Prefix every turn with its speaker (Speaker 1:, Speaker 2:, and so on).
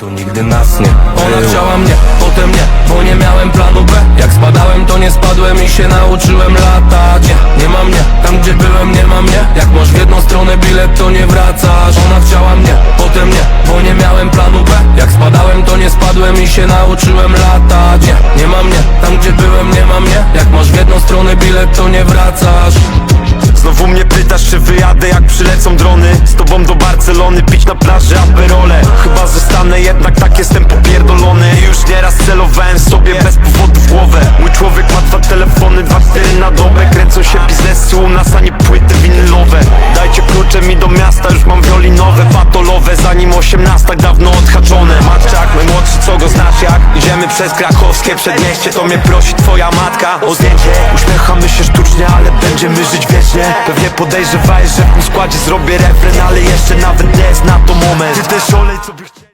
Speaker 1: to nigdy nas nie Ona chciała mnie, potem nie, bo nie miałem planu B. Jak spadałem to nie spadłem i się nauczyłem latać. Nie, nie ma mnie, tam gdzie byłem nie ma mnie. Jak masz w jedną stronę bilet to nie wracasz. Ona chciała mnie, potem nie, bo nie miałem planu B. Jak spadałem to nie spadłem i się nauczyłem latać. Nie, nie ma mnie, tam gdzie byłem nie ma mnie. Jak masz w jedną stronę bilet to nie wracasz
Speaker 2: mnie pytasz, czy wyjadę jak przylecą drony. Z tobą do Barcelony, pić na plaży aperole. Chyba zostanę, jednak tak jestem popierdolony. Już nieraz celowałem sobie bez powodu w głowę. Mój człowiek ma dwa telefony, dwa na dobę. Kręcą się biznesy u nas, a nie płyty winylowe. Dajcie klucze mi do miasta, już mam wiolinowe Patolowe, zanim osiemnastak dawno odhaczone Najmłodszy, co go znasz jak Idziemy przez krakowskie przedmieście, to mnie prosi twoja matka O zdjęcie, uśmiechamy się sztucznie, ale będziemy żyć wiecznie. Pewnie podejrzewałeś, że w tym składzie zrobię refren Ale jeszcze nawet nie jest na to moment. Ty też olej, co by